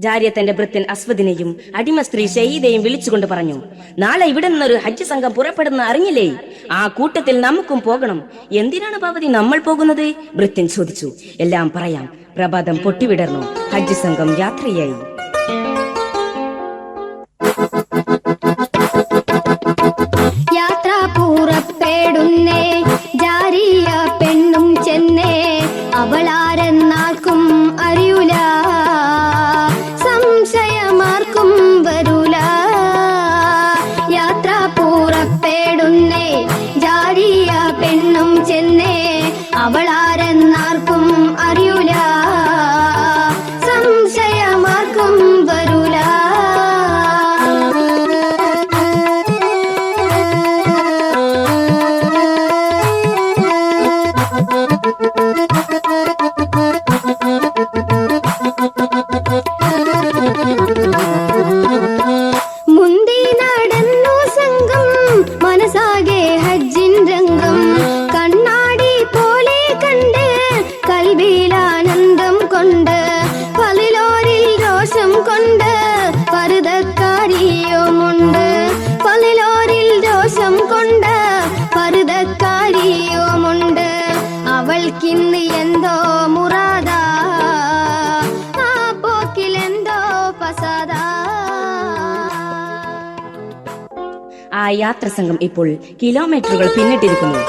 ജാര്യത്തന്റെ ഭൃത്യൻ അസ്വദിനെയും അടിമ സ്ത്രീ ഷഹീദയും വിളിച്ചുകൊണ്ട് പറഞ്ഞു നാളെ ഇവിടെ നിന്നൊരു ഹജ്ജ് സംഘം പുറപ്പെടുന്ന അറിഞ്ഞില്ലേ? ആ കൂട്ടത്തിൽ നമുക്കും പോകണം. എന്തിനാണ് ഭവതി നമ്മൾ പോകുന്നത്? ഭൃത്യൻ ചോദിച്ചു. എല്ലാം പറയാം. പ്രഭാതം പൊട്ടിവിടർന്നു. ഹജ്ജ് സംഘം യാത്രയായി. സംഘം ഇപ്പോൾ കിലോമീറ്ററുകൾ പിന്നിട്ടിരിക്കുന്നു.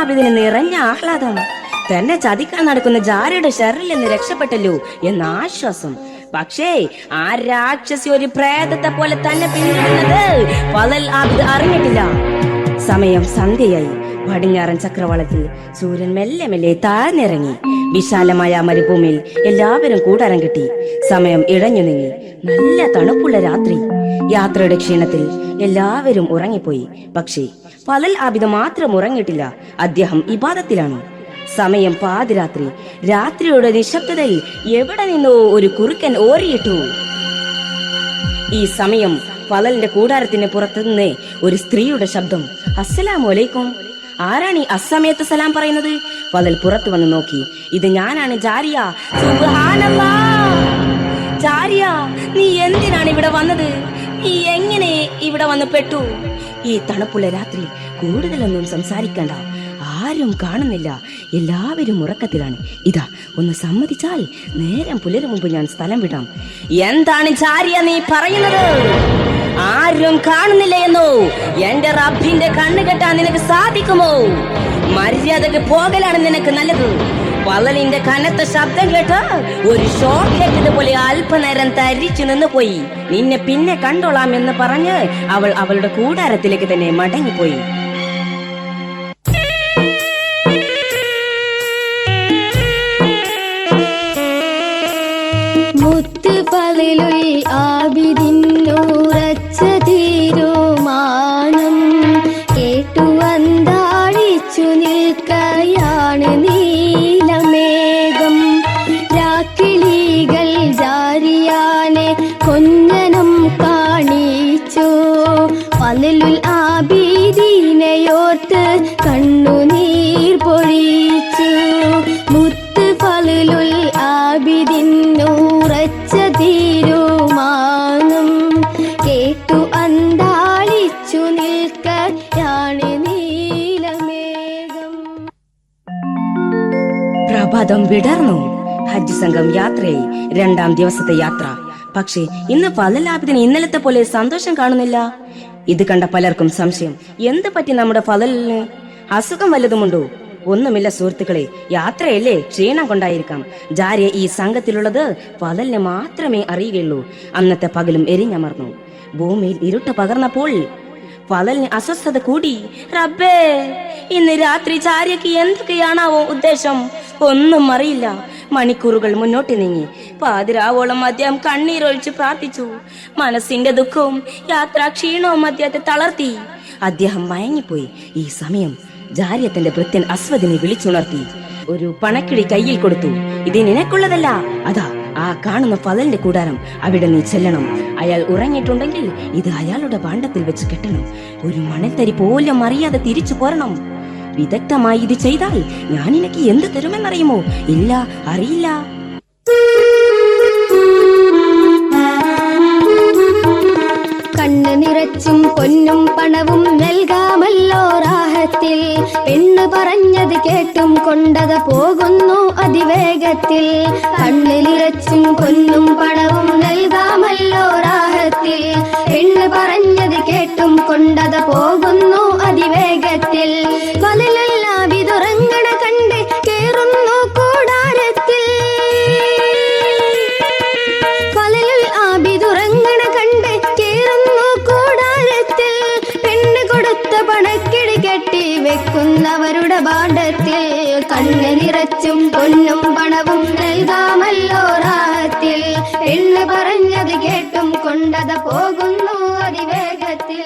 ആബിദിന് നിറഞ്ഞ ആഹ്ലാദം. തന്നെ ചതിക്കാൻ നടക്കുന്ന ജാരയുടെ ഷെറിൽ നിന്ന് രക്ഷപ്പെട്ടല്ലോ എന്ന ആശ്വാസം. പക്ഷേ ആ രാക്ഷസി ഒരു പ്രേതത്തെ പോലെ തന്നെ പിന്തുടരുന്നത് വലൽ ആബിദ് അറിഞ്ഞിട്ടില്ല. സമയം സന്ധ്യയായി. പടിഞ്ഞാറൻ ചക്രവാളത്തിൽ സൂര്യൻ മെല്ലെ മെല്ലെ താഴ്ന്നിറങ്ങി. വിശാലമായ മരുഭൂമിയിൽ എല്ലാവരും കൂടാരം കിട്ടി. സമയം ഇഴഞ്ഞു നീങ്ങി. നല്ല തണുപ്പുള്ള രാത്രി. യാത്രയുടെ ക്ഷീണത്തിൽ എല്ലാവരും ഉറങ്ങിപ്പോയി. പക്ഷേ ഫലൽ ആബിദ മാത്രം ഉറങ്ങിയിട്ടില്ല. അദ്ദേഹം ഇബാദത്തിലാണ്. സമയം പാതിരാത്രി. രാത്രിയുടെ നിശബ്ദതയിൽ എവിടെ നിന്നോ ഒരു കുറുക്കൻ ഓരിയിട്ടു ഈ സമയം ഫലലിന്റെ കൂടാരത്തിന് പുറത്തുനിന്ന് ഒരു സ്ത്രീയുടെ ശബ്ദം. അസ്സലാമു അലൈക്കും. ആരാണ് ഈ അസമയത്ത് സലാം പറയുന്നത്? ഫലൽ പുറത്തു വന്ന് നോക്കി. ഇത് ഞാനാണ് ജാരിയ. ജാരിയ നീ എന്തിനാണ് ഇവിടെ വന്നത്? നീ എങ്ങനെ ഇവിടെ വന്ന് പെട്ടു? ഈ തണുപ്പുള്ള രാത്രി കൂടുതലൊന്നും സംസാരിക്കണ്ട. ആരും കാണുന്നില്ല. എല്ലാവരും ഉറക്കത്തിലാണ്. ഇതാ ഒന്ന് സമ്മതിച്ചാൽ നേരം പുലരും മുമ്പ് ഞാൻ സ്ഥലം വിടാം. എന്താണ് ജാരിയ നീ പറയുന്നത്? ആരും കാണുന്നില്ല എന്നോ എന്റെ റബ്ബിന്റെ കണ്ണ് കെട്ടാൻ നിനക്ക് സാധിക്കുമോ? മര്യാദയ്ക്ക് പോകലാണ് നിനക്ക് നല്ലത്. പള്ളലിന്റെ കനത്ത ശബ്ദം കേട്ട് ഒരു ഷോക്ക് കേട്ടതുപോലെ അല്പനേരം തരിച്ചു നിന്ന് പോയി നിന്നെ പിന്നെ കണ്ടോളാം എന്ന് പറഞ്ഞ് അവൾ അവളുടെ കൂടാരത്തിലേക്ക് തന്നെ മടങ്ങിപ്പോയി. പ്രഭാതം വിടർന്നു. ഹജ്ജ് സംഘം യാത്രയായി. രണ്ടാം ദിവസത്തെ യാത്ര. പക്ഷേ ഇന്ന് ഫലലാഭിത്തിന് ഇന്നലത്തെ പോലെ സന്തോഷം കാണുന്നില്ല. ഇത് കണ്ട പലർക്കും സംശയം എന്ത് പറ്റി നമ്മുടെ ഫലലിന്? അസുഖം വല്ലതുമുണ്ടോ? ഒന്നുമില്ല സുഹൃത്തുക്കളെ. യാത്രയല്ലേ ക്ഷീണം കൊണ്ടായിരിക്കാം. ജാരെ ഈ സംഘത്തിലുള്ളത് ഫലലിന് മാത്രമേ അറിയുകയുള്ളൂ. അന്നത്തെ പകലും എരിഞ്ഞമർന്നു. ഭൂമിയിൽ ഇരുട്ട് പകർന്നപ്പോൾ ഫലലിന് അസ്വസ്ഥത കൂടി. റബ്ബേ ഇന്ന് രാത്രി ചാര്യക്ക് എന്തൊക്കെയാണാവോ ഉദ്ദേശം? ഒന്നും അറിയില്ല. മണിക്കൂറുകൾ മുന്നോട്ട് നീങ്ങി. പാതിരാവോളം അദ്ദേഹം കണ്ണീരൊഴിച്ച് പ്രാർത്ഥിച്ചു. മനസ്സിന്റെ ദുഃഖവും യാത്രാ ക്ഷീണവും അദ്ദേഹത്തെ തളർത്തി. അദ്ദേഹം മയങ്ങിപ്പോയി. ഈ സമയം ജാര്യത്തിന്റെ ഭൃത്യൻ അസ്വദിനെ വിളിച്ചുണർത്തി. ഒരു പണക്കിളി കയ്യിൽ കൊടുത്തു. ഇത് നിനക്കുള്ളതല്ല. അതാ ആ കാണുന്ന ഫതലിന്റെ കൂടാരം അവിടെ നീ ചെല്ലണം. അയാൾ ഉറങ്ങിയിട്ടുണ്ടെങ്കിൽ ഇത് അയാളുടെ പാണ്ഡത്തിൽ വെച്ച് കെട്ടണം. ഒരു മണൽത്തരി പോലും അറിയാതെ തിരിച്ചു പോരണം. വിദഗ്ധമായി ഇത് ചെയ്താൽ ഞാൻ എനിക്ക് എന്ത് തരുമെന്നറിയുമോ? ഇല്ല അറിയില്ല. കണ്ണു നിറച്ചും പൊന്നും പണവും നൽകാമല്ലോ രാഹത്തിൽ. പെണ്ണ് പറഞ്ഞു കേട്ടും കൊണ്ടത പോകുന്നു അതിവേഗത്തിൽ. കണ്ണിലിറച്ചും കൊല്ലും പണവും നൽകാമല്ലോ രാഹത്തിൽ. പെണ്ണ് പറഞ്ഞത് കേട്ടും കൊണ്ടത പോകുന്നു അതിവേഗത്തിൽ. വലലെല്ലാം കെട്ടി വെക്കുന്നവരുടെ പാഠത്തിൽ നിറച്ചും പൊന്നും പണവും നൽകാമല്ലോ റാഹത്തിൽ എന്ന് പറഞ്ഞത് കേട്ടും കൊണ്ടത് പോകുന്നു അതിവേഗത്തിൽ.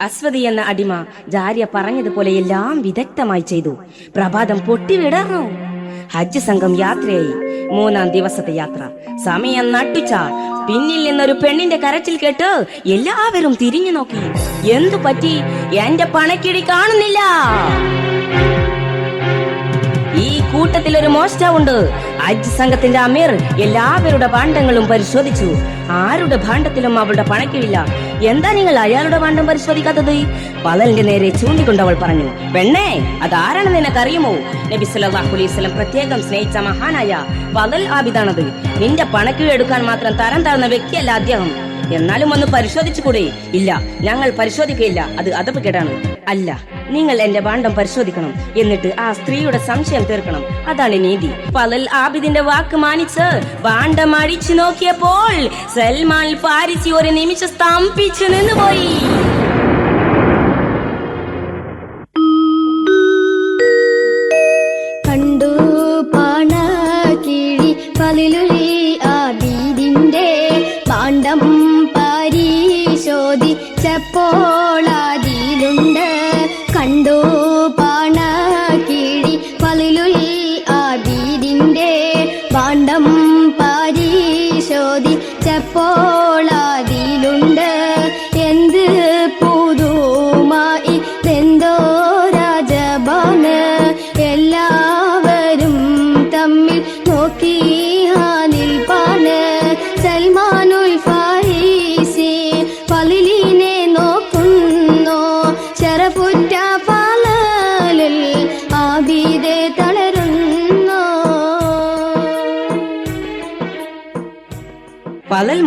അസ്വതി എന്ന അടിമ ജാര്യ പറഞ്ഞതുപോലെ എല്ലാം വിദഗ്ധമായി ചെയ്തു. പ്രഭാതം പൊട്ടിവിടർന്നു. ഹജ്ജ് സംഘം യാത്രയായി. മൂന്നാം ദിവസത്തെ യാത്ര. സമയം നട്ടുച്ച. പിന്നിൽ നിന്നൊരു പെണ്ണിന്റെ കരച്ചിൽ കേട്ട് എല്ലാവരും തിരിഞ്ഞു നോക്കി. എന്തു പറ്റി? എന്റെ പണക്കിടി കാണുന്നില്ല. ഈ കൂട്ടത്തിൽ ഒരു മോഷ്ടാവുണ്ട്. അജ് സംഘത്തിന്റെ അമീർ എല്ലാവരുടെ ഭാണ്ഡങ്ങളും പരിശോധിച്ചു. ആരുടെ ഭാണ്ഡത്തിലും അവളുടെ പണക്കിഴില്ല. എന്താ നിങ്ങൾ അയാളുടെ ഭാണ്ഡം പരിശോധിക്കാത്തത്? പതലിന്റെ നേരെ ചൂണ്ടിക്കൊണ്ട് അവൾ പറഞ്ഞു പെണ്ണേ അതാരാണെന്ന് നിനക്കറിയുമോ? നബി വസല്ലം പ്രത്യേകം സ്നേഹിച്ച മഹാനായ പതൽ ആബിദാണത്. നിന്റെ പണക്കിഴ എടുക്കാൻ മാത്രം തരം താഴ്ന്ന വ്യക്തിയല്ല അദ്ദേഹം. എന്നാലും ഒന്ന് പരിശോധിച്ചുകൂടെ? ഇല്ല. ഞങ്ങൾ പരിശോധിക്കയില്ല അത് അതപ്പ് കേടാണ്. അല്ല. നിങ്ങൾ എന്റെ ഭാണ്ഡം പരിശോധിക്കണം. എന്നിട്ട് ആ സ്ത്രീയുടെ സംശയം തീർക്കണം. അതാണ് നീതി. പലൽ ആബിദിന്റെ വാക്ക് മാനിച്ച് ഭാണ്ഡം അടിച്ചു നോക്കിയപ്പോൾ സൽമാൻ ഫാരിസി ഒരു നിമിഷം സ്തംഭിച്ചു നിന്നുപോയി.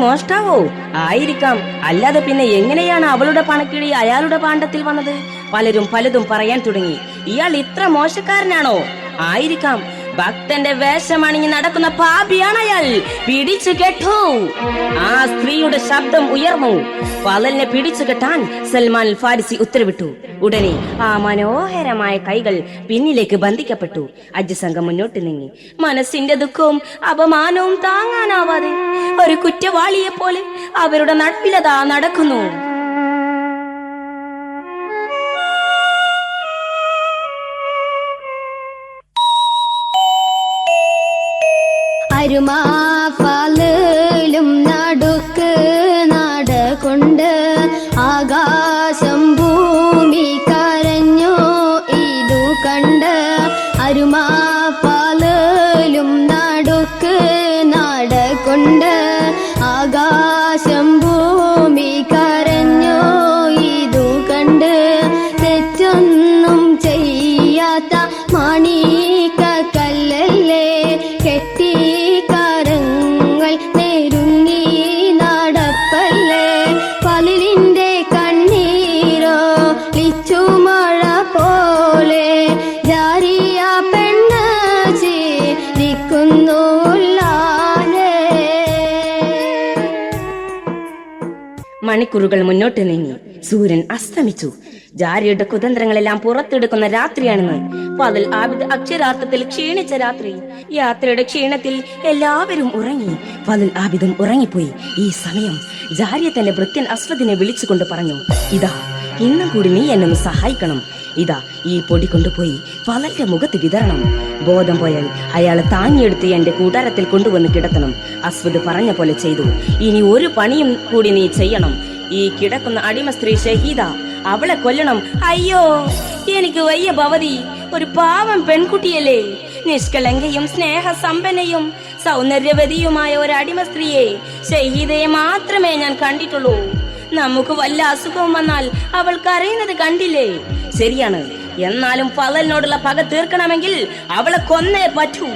മോഷ്ടാവോ? ആയിരിക്കാം. അല്ലാതെ പിന്നെ എങ്ങനെയാണ് അവളുടെ പണക്കിഴി അയാളുടെ പാണ്ഡത്തിൽ വന്നത്? പലരും പലതും പറയാൻ തുടങ്ങി. ഇയാൾ ഇത്ര മോശക്കാരനാണോ? ആയിരിക്കാം. ഭക്തന്റെ വേഷമണിഞ്ഞ് നടക്കുന്ന പാപിയാണ് അയാൾ. പിടിച്ചു കെട്ടു. ആ സ്ത്രീയുടെ ശബ്ദം ഉയർന്നു. പലലിനെ പിടിച്ചു കെട്ടാൻ സൽമാൻ ഫാരിസി ഉത്തരവിട്ടു. ഉടനെ ആ മനോഹരമായ കൈകൾ പിന്നിലേക്ക് ബന്ധിക്കപ്പെട്ടു. അജ്ജ സംഘം മുന്നോട്ട് നീങ്ങി. മനസ്സിന്റെ ദുഃഖവും അപമാനവും താങ്ങാനാവാതെ ഒരു കുറ്റവാളിയെ പോലെ അവരുടെ നടുവിലതാ നടക്കുന്നു. മണിക്കൂറുകൾ മുന്നോട്ട് നീങ്ങി. സൂര്യൻ അസ്തമിച്ചു. ജാരിയുടെ കുതന്ത്രങ്ങളെല്ലാം പുറത്തെടുക്കുന്ന രാത്രിയാണെന്ന്. പകൽ ആബിദ് അക്ഷരാർത്ഥത്തിൽ ക്ഷീണിച്ച രാത്രി. യാത്രയുടെ ക്ഷീണത്തിൽ എല്ലാവരും ഉറങ്ങി. പകൽ ആബിദും ഉറങ്ങിപ്പോയി. ഈ സമയം ജാരിയ തന്റെ ഭൃത്യൻ അസ്വദിനെ വിളിച്ചുകൊണ്ട് പറഞ്ഞു ഇതാ ഇന്നും കൂടി നീ എന്നെ സഹായിക്കണം. ഇതാ ഈ പൊടി കൊണ്ടുപോയി പലന്റെ മുഖത്ത് വിതരണം. ബോധം പോയാൽ അയാളെ താങ്ങിയെടുത്ത് എന്റെ കൂടാരത്തിൽ കൊണ്ടുവന്ന് കിടത്തണം. അസ്വദ് പറഞ്ഞ പോലെ ചെയ്തു. ഇനി ഒരു പണിയും കൂടി നീ ചെയ്യണം. ഈ കിടക്കുന്ന അടിമ സ്ത്രീ ഷഹീദ അവളെ കൊല്ലണം. അയ്യോ എനിക്ക് വയ്യ ഭവതി. ഒരു പാവം പെൺകുട്ടിയല്ലേ. നിഷ്കളങ്കയും സ്നേഹ സ്നേഹസമ്പന്നയും സൗന്ദര്യവതിയുമായ ഒരു അടിമ സ്ത്രീയെ ഷഹീദയെ മാത്രമേ ഞാൻ കണ്ടിട്ടുള്ളൂ. നമുക്ക് വല്ല അസുഖവും വന്നാൽ അവൾ കരയുന്നത് കണ്ടില്ലേ? ശരിയാണ്. എന്നാലും പകലിനോടുള്ള പക തീർക്കണമെങ്കിൽ അവളെ കൊന്നേ പറ്റൂ.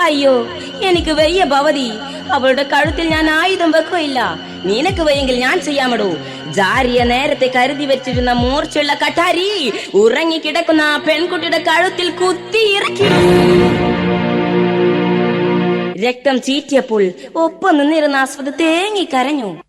അയ്യോ എനിക്ക് വയ്യ ഭവതി. അവളുടെ കഴുത്തിൽ ഞാൻ ആയുധം വെക്കുകയില്ല. നിനക്ക് വയ്യെങ്കിൽ ഞാൻ ചെയ്യാമടോ. ജാരിയ നേരത്തെ കരുതി വെച്ചിരുന്ന മൂർച്ചയുള്ള കട്ടാരി ഉറങ്ങിക്കിടക്കുന്ന ആ പെൺകുട്ടിയുടെ കഴുത്തിൽ കുത്തി ഇറക്കിടും രക്തം ചീറ്റിയപ്പോൾ ഒപ്പം നിന്നിരുന്ന ആസ്വദ തേങ്ങി കരഞ്ഞു.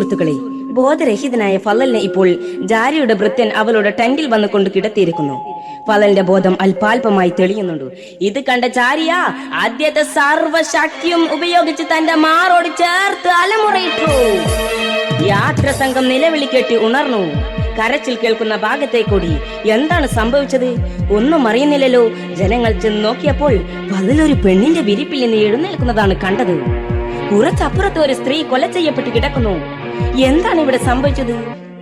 സുഹൃത്തുക്കളെ ബോധരഹിതനായ ഫലലിനെ ഇപ്പോൾ ജാരിയുടെ ഭൃത്യൻ അവളുടെ ടെന്റിൽ വന്നുകൊണ്ട് കിടത്തിയിരിക്കുന്നു. ഫലലിന്റെ ബോധം അല്പാൽപമായി തെളിയുന്നുണ്ട്. ഇത് കണ്ട ചാരിയ ആദ്യത്തെ സർവശക്തിയും ഉപയോഗിച്ച് തന്റെ മാറോട് ചേർത്ത് അലമുറയിട്ടു. യാത്ര സംഘം നിലവിളി കെട്ടി ഉണർന്നു. കരച്ചിൽ കേൾക്കുന്ന ഭാഗത്തെ കൂടി എന്താണ് സംഭവിച്ചത്? ഒന്നും അറിയുന്നില്ലല്ലോ. ജനങ്ങൾ ചെന്ന് നോക്കിയപ്പോൾ പതിലൊരു പെണ്ണിന്റെ വിരിപ്പിൽ നിന്ന് എഴുന്നേൽക്കുന്നതാണ് കണ്ടത്. കുറച്ചപ്പുറത്ത് ഒരു സ്ത്രീ കൊല ചെയ്യപ്പെട്ട് കിടക്കുന്നു. എന്താണ് ഇവിടെ സംഭവിച്ചത്?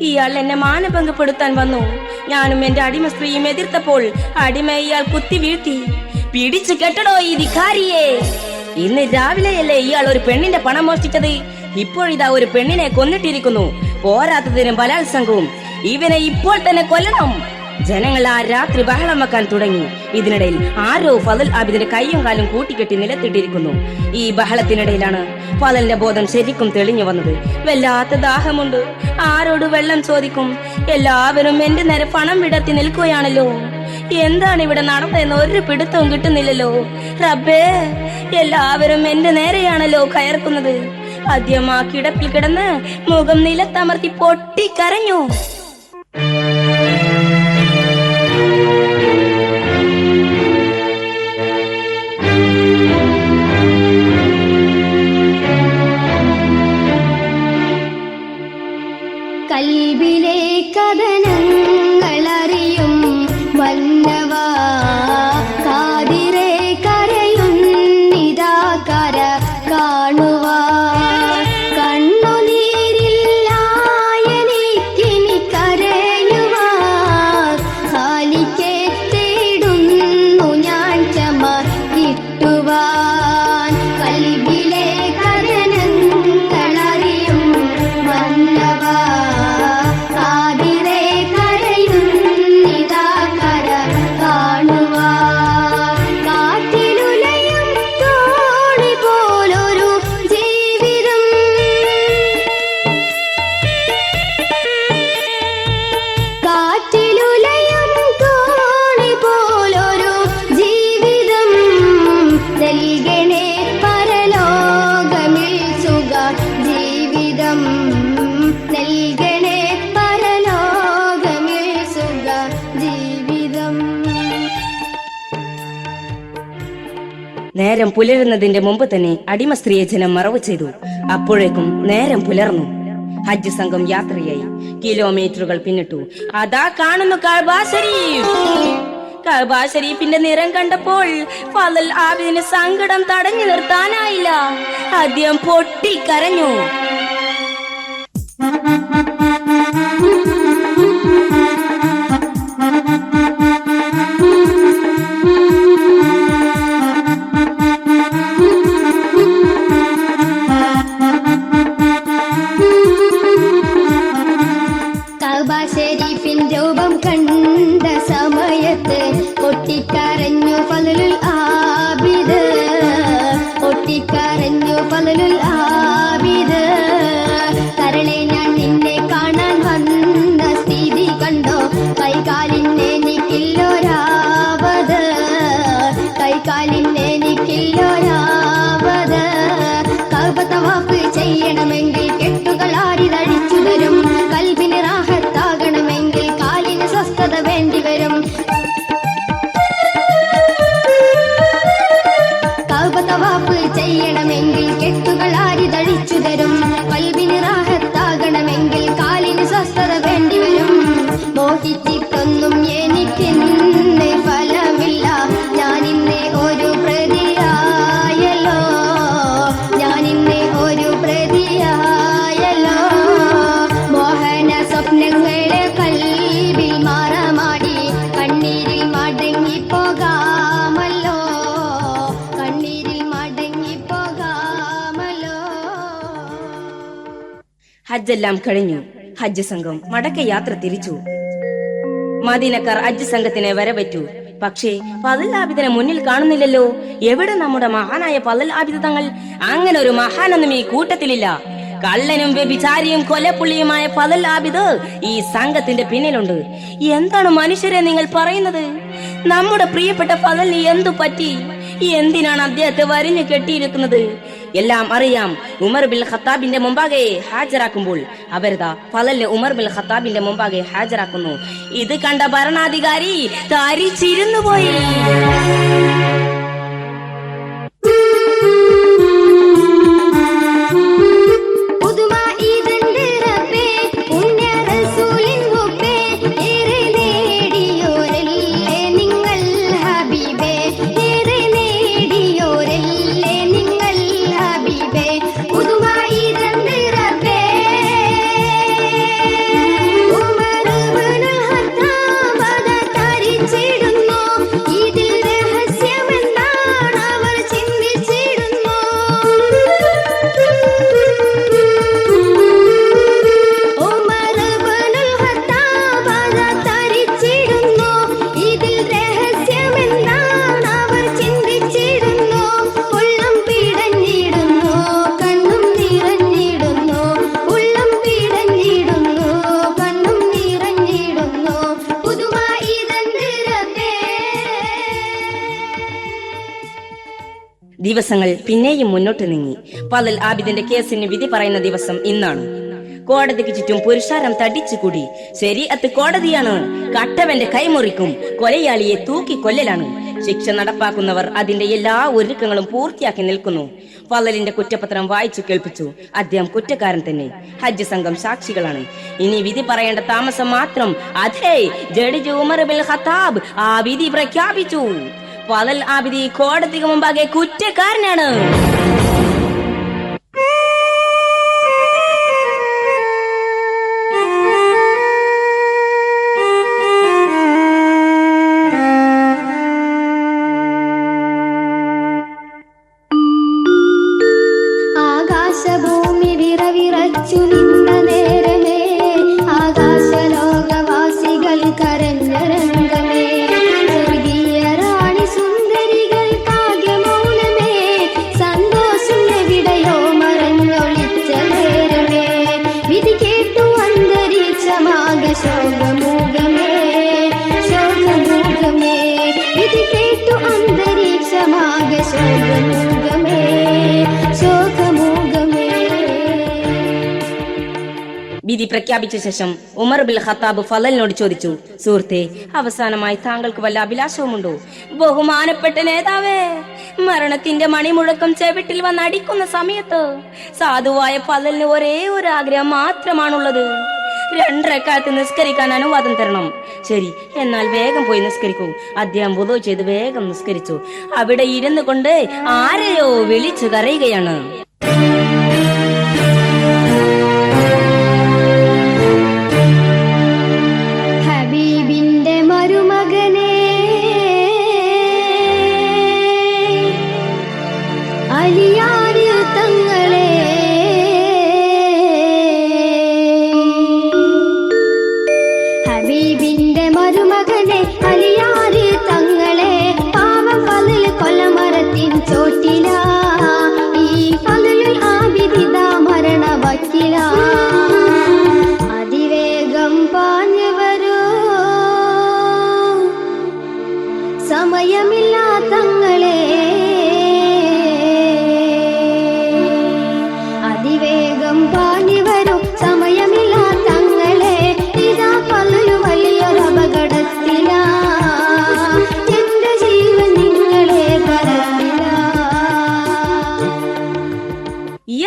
ഇയാൾ എന്നെ മാനഭംഗപ്പെടുത്താൻ വന്നു. ഞാനും എന്റെ അടിമ സ്ത്രീയും എതിർത്തപ്പോൾ അടിമ ഇയാൾ കുത്തി വീഴ്ത്തി. പിടിച്ചു കെട്ടടോ ഈ ധിഖാരിയെ ഇന്ന് രാവിലെയല്ലേ ഇയാൾ ഒരു പെണ്ണിന്റെ പണം മോഷ്ടിച്ചത്? ഇപ്പോഴിതാ ഒരു പെണ്ണിനെ കൊന്നിട്ടിരിക്കുന്നു. പോരാത്തതിന് ബലാത്സംഗവും ഇവനെ ഇപ്പോൾ തന്നെ കൊല്ലണം. ജനങ്ങൾ ആ രാത്രി ബഹളം വെക്കാൻ തുടങ്ങി. ഇതിനിടയിൽ ആരോ ഫതൽ ആബിദിന്റെ കൈയും കാലും കൂട്ടിക്കെട്ടി നിലത്തിട്ടിരിക്കുന്നു. ഈ ബഹളത്തിനിടയിലാണ് ഫതലിന്റെ ബോധം ശരിക്കും തെളിഞ്ഞു വന്നത്. വല്ലാത്ത ദാഹമുണ്ട്. ആരോട് വെള്ളം ചോദിക്കും? എല്ലാവരും എന്റെ നേരെ പണം വിടത്തി നിൽക്കുകയാണല്ലോ. എന്താണ് ഇവിടെ നടന്നതെന്ന് ഒരു പിടുത്തവും കിട്ടുന്നില്ലല്ലോ. റബ്ബേ എല്ലാവരും എന്റെ നേരെയാണല്ലോ കയർക്കുന്നത്. ആദ്യം ആ കിടപ്പിൽ കിടന്ന് മുഖം നിലത്തമർത്തി പൊട്ടിക്കരഞ്ഞു. പുലരുന്നതിന്റെ മുമ്പ് തന്നെ അടിമ സ്ത്രീയെ ജനം മറവ് ചെയ്തു. അപ്പോഴേക്കും നേരം പുലർന്നു. ഹജ്ജ് സംഘം യാത്രയായി. കിലോമീറ്ററുകൾ പിന്നിട്ടു. അതാ കാണുന്നു കഅബ ശരീഫ് ഷരീഫിന്റെ നിറം കണ്ടപ്പോൾ ഫലൽ ആബിദിന് സങ്കടം തടഞ്ഞു നിർത്താനായില്ല. അദ്ദേഹം പൊട്ടിക്കരഞ്ഞു. കഅബ ഹജ്ജെല്ലാം കഴിഞ്ഞു. ഹജ്ജ് സംഘം മടക്ക യാത്ര തിരിച്ചു. മദീനക്കാർ ഹജ്ജ് സംഘത്തിനെ വരവറ്റു. പക്ഷേ പതൽ മുന്നിൽ കാണുന്നില്ലല്ലോ. എവിടെ നമ്മുടെ മഹാനായ പതൽ തങ്ങൾ? അങ്ങനെ ഒരു മഹാനൊന്നും ഈ കൂട്ടത്തിലില്ല. കള്ളനും വ്യഭിചാരിയും കൊലപ്പുള്ളിയുമായ പതൽ ആബിദ് ഈ സംഘത്തിന്റെ പിന്നിലുണ്ട്. എന്താണ് മനുഷ്യരെ നിങ്ങൾ പറയുന്നത്? നമ്മുടെ പ്രിയപ്പെട്ട പതലിന് എന്തു പറ്റി? എന്തിനാണ് അദ്ദേഹത്തെ വരിഞ്ഞു കെട്ടിയിരിക്കുന്നത്? എല്ലാം അറിയാം. ഉമർ ബിൽ ഖത്താബിന്റെ മുമ്പാകെ ഹാജരാക്കുമ്പോൾ അവരുതാ ഫലലിനെ ഉമർ ബിൽ ഖത്താബിന്റെ മുമ്പാകെ ഹാജരാക്കുന്നു. ഇത് കണ്ട ഭരണാധികാരി തരിച്ചിരുന്നു പോയി. ദിവസങ്ങൾ പിന്നെയും മുന്നോട്ട് നീങ്ങി. പലൽ ആബിദിന്റെ കേസിന് വിധി പറയുന്ന ദിവസം ഇന്നാണ്. കോടതിക്ക് ചുറ്റും പുരുഷാരം തടിച്ചുകൂടി ശരീഅത്ത് കോടതിയാണ്. കട്ടവന്റെ കൈമുറിക്കും കൊലയാളിയെ തൂക്കി കൊല്ലലാണ്. ശിക്ഷ നടപ്പാക്കുന്നവർ അതിന്റെ എല്ലാ ഒരുക്കങ്ങളും പൂർത്തിയാക്കി നിൽക്കുന്നു. ഫലലിന്റെ കുറ്റപത്രം വായിച്ചു കേൾപ്പിച്ചു. അദ്ദേഹം കുറ്റക്കാരൻ തന്നെ. ഹജ്ജ് സംഘം സാക്ഷികളാണ്. ഇനി വിധി പറയേണ്ട താമസം മാത്രം. അതെ ജഡ്ജി ഉമർ ബിൽ ഖത്താബ് ആ വിധി പ്രഖ്യാപിച്ചു. ഫലൽ ആബിദി കോടതിക്ക് മുമ്പാകെ കുറ്റക്കാരനാണ്. വിധി പ്രഖ്യാപിച്ച ശേഷം ഉമർ ബിൽ ഖത്താബ് ഫലലിനോട് ചോദിച്ചു സുഹൃത്തെ അവസാനമായി താങ്കൾക്ക് വല്ല അഭിലാഷവുമുണ്ടോ? ബഹുമാനപ്പെട്ട നേതാവേ മരണത്തിന്റെ മണിമുഴക്കം ചെവിട്ടിൽ വന്ന് അടിക്കുന്ന സമയത്ത് സാധുവായ ഫലലിന് ഒരേ ഒരു ആഗ്രഹം മാത്രമാണുള്ളത്. രണ്ടരക്കാലത്ത് നിസ്കരിക്കാൻ അനുവാദം തരണം. ശരി എന്നാൽ വേഗം പോയി നിസ്കരിക്കൂ. അദ്ദേഹം വുളു ചെയ്ത് വേഗം നിസ്കരിച്ചു. അവിടെ ഇരുന്നു കൊണ്ട് ആരെയോ വിളിച്ചു കരയുകയാണ്.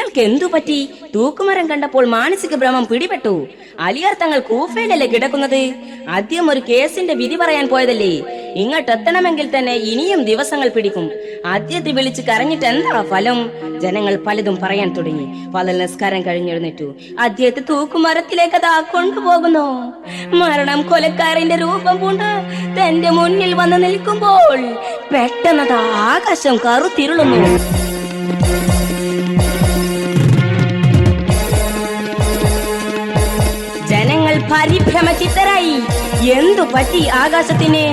ഇയാൾക്ക് എന്തു പറ്റി? തൂക്കുമരം കണ്ടപ്പോൾ മാനസിക ഭ്രമം പിടിപെട്ടു. അലിയാർ തങ്ങൾ കൂഫയിലല്ലേ കിടക്കുന്നത്? ആദ്യം ഒരു കേസിന്റെ വിധി പറയാൻ പോയതല്ലേ? ഇങ്ങോട്ട് എത്തണമെങ്കിൽ തന്നെ ഇനിയും ദിവസങ്ങൾ പിടിക്കും. ആദ്യത്തെ വിളിച്ച് കരഞ്ഞിട്ട് എന്താ ഫലം? ജനങ്ങൾ പലതും പറയാൻ തുടങ്ങി. പല നിസ്കാരം കഴിഞ്ഞെഴുന്നേറ്റു. അദ്ദേഹത്തെ തൂക്കുമരത്തിലേക്ക് അതാ കൊണ്ടുപോകുന്നു. മരണം കൊലക്കാരന്റെ രൂപം പൂണ്ട് തന്റെ മുന്നിൽ വന്ന് നിൽക്കുമ്പോൾ പെട്ടെന്നത് ആകാശം കറുത്തിരുളുന്നു. പരിഭ്രമചിത്തരായി. എന്തു പറ്റി ആകാശത്തിന്?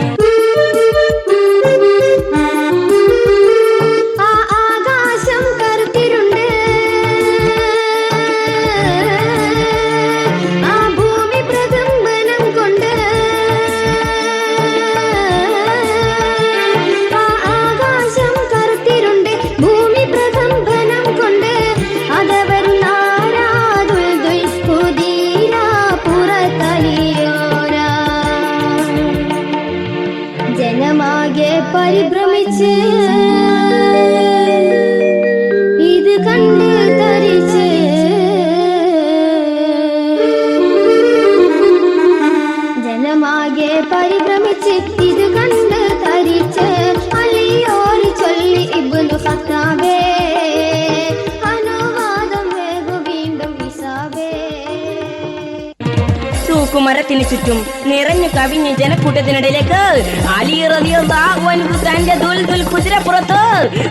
തന്റെ ദുൽദുൽ ദുൽ കുതിരപ്പുറത്ത്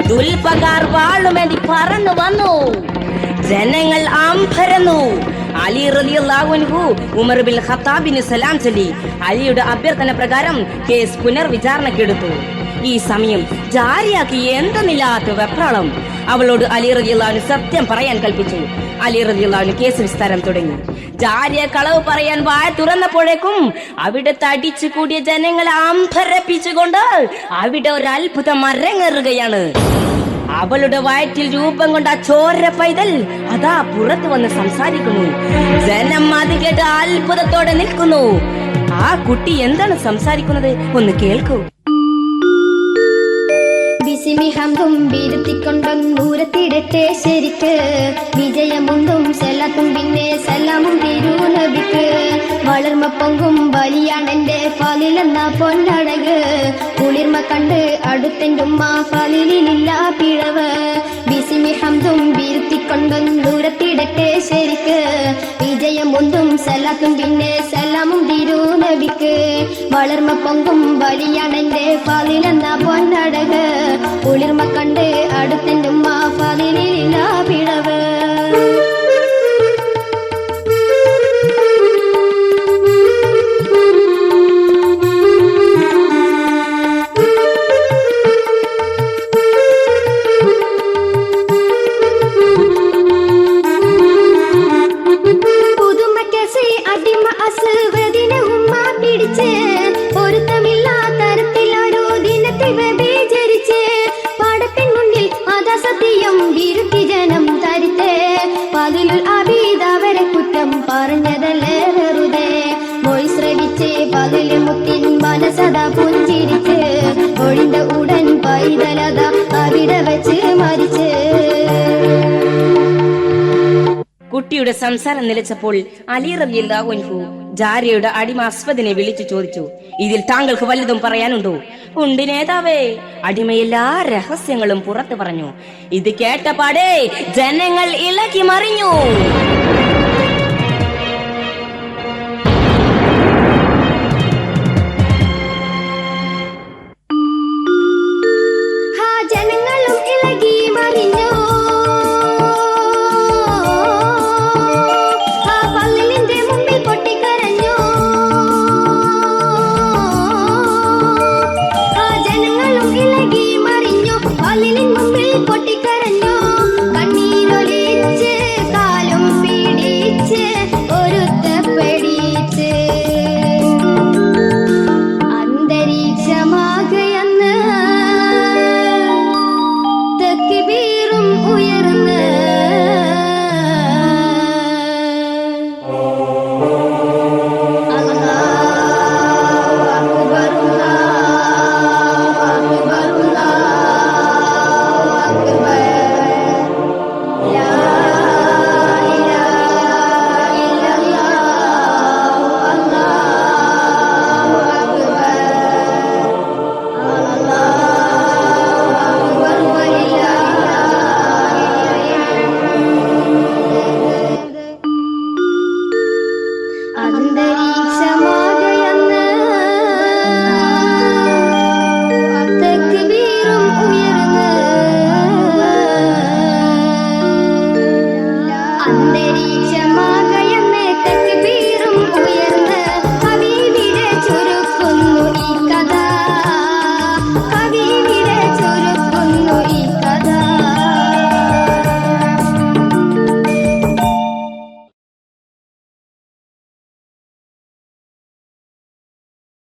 ദുൽപകാർ വാളുമേന്തി പറന്നു വന്നു. ജനങ്ങൾ അമ്പരന്നു അലി റളിയല്ലാഹു അൻഹു ഉമർ ബിൽ ഖത്താബിന് സലാം ചൊല്ലി. അലിയുടെ അഭ്യർത്ഥന പ്രകാരം കേസ് പുനർവിചാരണക്കെടുത്തു. ഈ സമയം ജാരിയാക്കി എന്തെന്നില്ലാത്ത വെപ്രാളം? അവളോട് അലി റളിയല്ലാഹു സത്യം പറയാൻ കൽപ്പിച്ചു. അലി റളിയല്ലാഹു കേസ് വിസ്താരം തുടങ്ങി. ജാരിയ കളവ് പറയാൻ വായ തുറന്നപ്പോഴേക്കും അവിടെ തടിച്ചു കൂടിയ ജനങ്ങളെ അമ്പരപ്പിച്ചുകൊണ്ട് അവിടെ ഒരു അത്ഭുതം അരങ്ങേറുകയാണ്. അവളുടെ വയറ്റിൽ രൂപം കൊണ്ട ചോര പൈതൽ അതാ പുറത്തു വന്ന് സംസാരിക്കുന്നു. ജനം അത് കേട്ട് അത്ഭുതത്തോടെ നിൽക്കുന്നു. ആ കുട്ടി എന്താണ് സംസാരിക്കുന്നത്? ഒന്ന് കേൾക്കൂ. ബിസിമി ഹംദും ബീരുത്തിക്കൊണ്ടൊന്നൂരത്തിടട്ടെ ശരിക്ക്. വിജയമുണ്ടും സെല്ലത്തും പിന്നെ സലാമും തിരുനബിക്ക്. വളർമ പൊങ്കും വലിയാണെന്റെ ഫലിലെന്ന പൊന്നടക് കുളിർമ കണ്ട് അടുത്തെന്റെ ഉമ്മ ഫലിലില്ല പിഴവ് ബിസിമി ഹംദും ബീരുത്തിക്കൊണ്ടൊന്നൂരത്തിടട്ടെ ശരിക്ക് വിജയമുണ്ടും സലാത്തും പിന്നെ സലാമും തിരുനബിക്ക് വളർമ പൊങ്കും വലിയാണെന്റെ ഫലിലെന്ന പൊന്നടക് കുളിർമ കണ്ട് അടുത്തെന്റെ ഉമ്മ ഫലിലില്ല പിഴവ് പൈതലത അവിടെ വെച്ച് മരിച്ച്. കുട്ടിയുടെ സംസാരം നിലച്ചപ്പോൾ അലി റബിയല്ലാഹു ജാരിയുടെ അടിമ അസ്വദിനെ വിളിച്ചു ചോദിച്ചു. ഇതിൽ താങ്കൾക്ക് വല്ലതും പറയാനുണ്ടോ? ഉണ്ട് നേതാവേ. അടിമ എല്ലാ രഹസ്യങ്ങളും പുറത്തു പറഞ്ഞു. ഇത് കേട്ടപാടേ ജനങ്ങൾ ഇളകി മറിഞ്ഞു.